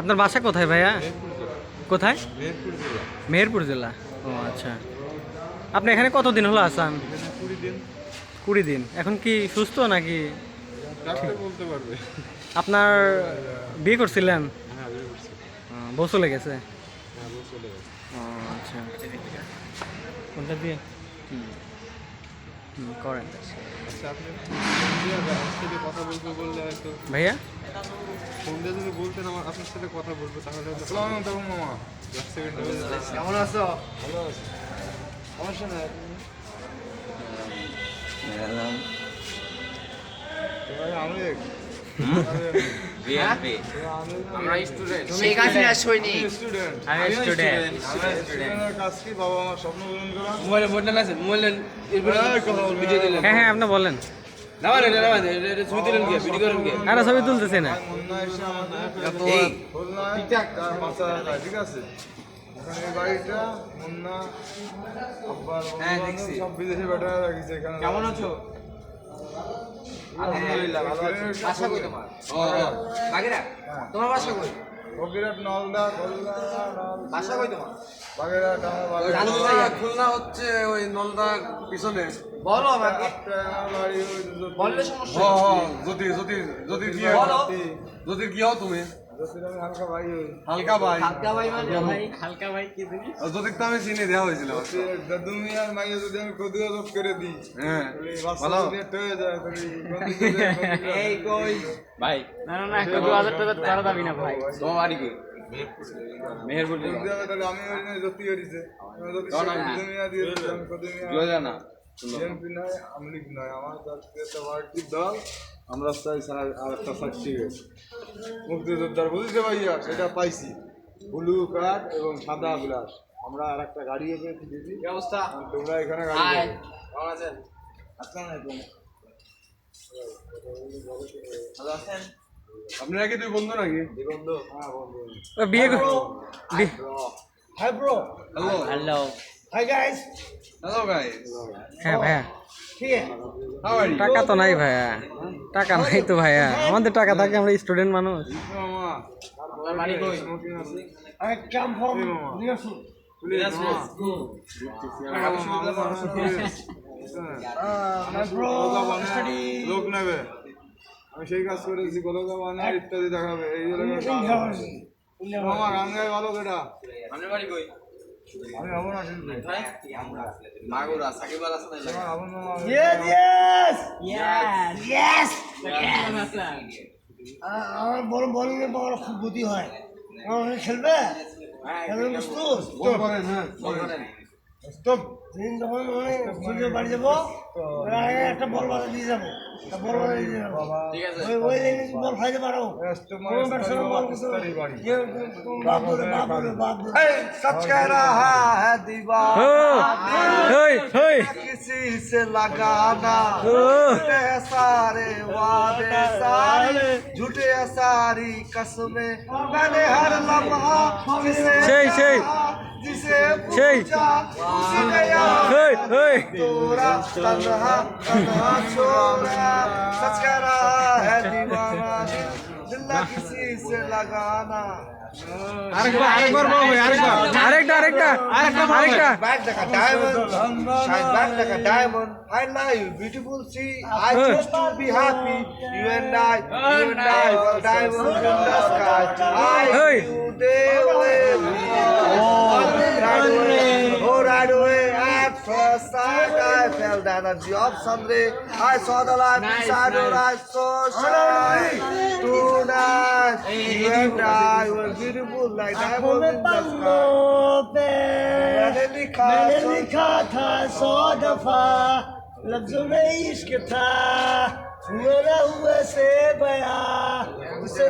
আপনার বাসা কোথায় ভাইয়া? কোথায়? মেহেরপুর জেলা। ও আচ্ছা। আপনি এখানে কতদিন হলো আসান? কুড়ি দিন। এখন কি সুস্থ নাকি? আপনার বিয়ে করছিলেন? হ্যাঁ বউ চলে গেছে? হ্যাঁ আচ্ছা। কোনটা দিয়ে করেন। আচ্ছা আপনি ফোন দিয়ে কথা বলব বললে হয়তো ভাইয়া? ফোন দিয়ে যদি বলতেন আমার আপনার সাথে কথা বলব তাহলে। কেমন আছো? ভালো আছে। সমস্যা নাই। আমি আমরা স্টুডেন্ট শেখ হাসিনা সৈনিক। স্টুডেন্ট আমি স্টুডেন্ট স্টুডেন্টের কাজ কি? বাবা আমার স্বপ্ন পূরণ করা? মোবাইলে মোবাইল আছে মোবাইল হ্যাঁ হ্যাঁ আপনি বলেন। না না এটা ছবি দিলেন কি? ভিডিও করেন কি? আরে ছবি তুলতেছে না। ঠিক আছে হ্যাঁ, কেমন আছো? আলহামদুলিল্লাহ ভালো আছি। তোমার? বাগেরা? তোমার বাসা কই? নলদা খুলনা বাসা কই তোমার? বাগেরহাট আমার। খুলনা হচ্ছে ওই নলদা পিছনে। বলো আমাকে। বললে সমস্যা যদি যদি যদি বলো। হও তুমি? হালকা ভাই। হালকা ভাই মানে ভাই। হালকা ভাই কি জিনিস? আর তো আমি চিনি দেওয়া হয়েছিল। যদি দাদু মাইয়া যদি আমি কদিও রোধ করে দিই হ্যাঁ তাহলে এই বাচ্চা ভালো হয়ে যায় এই গন্ডি করে- গন্ডি করে- এই কই? ভাই। না না না একটু দু হাজার করা যাবি না ভাই। তোমার বাড়ি কই? মেহেরপুর আমি দিয়ে আমি আমার চাই স্যার আর একটা সার্টিফিকেট মুক্তিযোদ্ধার বুঝতে ভাইয়া সেটা পাইছি। ব্লু কার্ড এবং সাদা গ্লাস আমরা আর একটা গাড়ি এসে দিয়েছি অবস্থা তোমরা এখানে গাড়ি। কেমন আছেন? আসসালামু আলাইকুম। ভালো আছেন? আপনারা কি দুই বন্ধু নাকি? বন্ধু। হ্যাঁ বন্ধু। বিয়ে কর- hi bro hello hello hi guys hello guys হ্যাঁ ভাইয়া। টাকা তো নাই ভাইয়া। টাকা নাই তো ভাইয়া। আমাদের টাকা থাকে আমরা স্টুডেন্ট মানুষ। আমি সেই কাজ করেছি গলকা বানার ইত্যাদি দেখাবে এই মামা গান ভালো কেটা বাড়ি কই আমার বড় বলিং এ বড় খুব ক্ষতি হয়। খেলবে? খেলবে প্রস্তুত বল করেন, হ্যাঁ, বলেন। Stop. দিন যখন মানে সূর্য বাড়ি যাবো ওর আগে একটা বল বাজা দিয়ে যাবো একটা বল বাজা দিয়ে যাবো ঠিক আছে ওই ওই লাইনে বল খাইতে পারো Stop মানে কোনো ব্যাটসম্যান বল stop কিন্তু তারই বাড়ি। ये बाप रे बाप रे बाप रे सच कह रहा है ও, दीवार ওই ওই किसी से लगाना ও, झूठे सारे वादे सारे झूठे सारी कसमें मैंने हर लम्हा जिसे সেই, সেই। चाहा, जिसे সেই। पूछा उसी ने याद ওই ওই तोरा तन्हा तन्हा छोड़ा सच कह रहा है दीवाना दिल दिल ना किसी से लगाना আরেকবার আরেকবার বল ভাই আরেকবার আরেকটা আরেকটা আরেকটা back like a diamond, shine back like a diamond. I love you, beautiful sea. I Hey. choose to be happy. You and I, you and I, were diamonds in the sky. I the energy of sun ray. I saw the light inside your eyes so shine. Tonight, you and I were beautiful like diamonds in the sky. मैंने लिखा मैंने सो- लिखा था सौ दफा लफ्जों में इश्क था हुए न हुए से बया उसे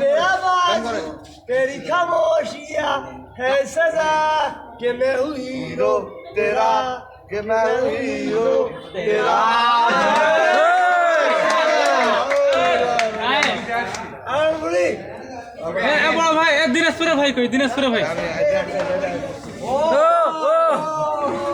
बेआवाज तेरी खामोशियाँ है सजा कि मैं हूँ हीरो तेरा कि मैं हूँ हीरो तेरा আর বলি এ এ বড় ভাই এ দিনাজপুরে ভাই কই দিনাজপুরে ভাই ও ও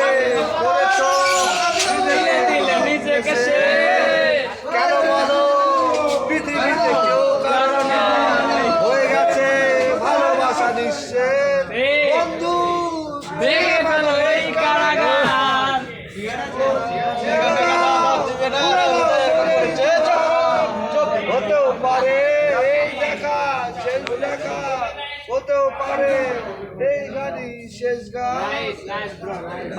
বন্ধু ভেঙে ফেলো এই কারাগার। হতেও পারে এই দেখা সেই দেখা হতেও পারে। এই গাড়ি শেষ গাড়ি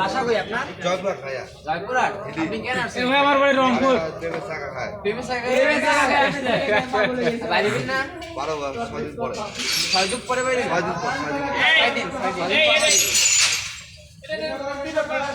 বাসা কই আপনার? জয়পুরা খায়া জয়পুরা আপনি কেন আসছেন? ভাই আমার বাড়ি রংপুর। দেবে সাকা খায়। দেবে সাকা দেবে সাকা খায় আসলে বাড়ি দিন না? 12 বার 6 পরে। 6 পরে বাইরে 6 পরে 6 দিন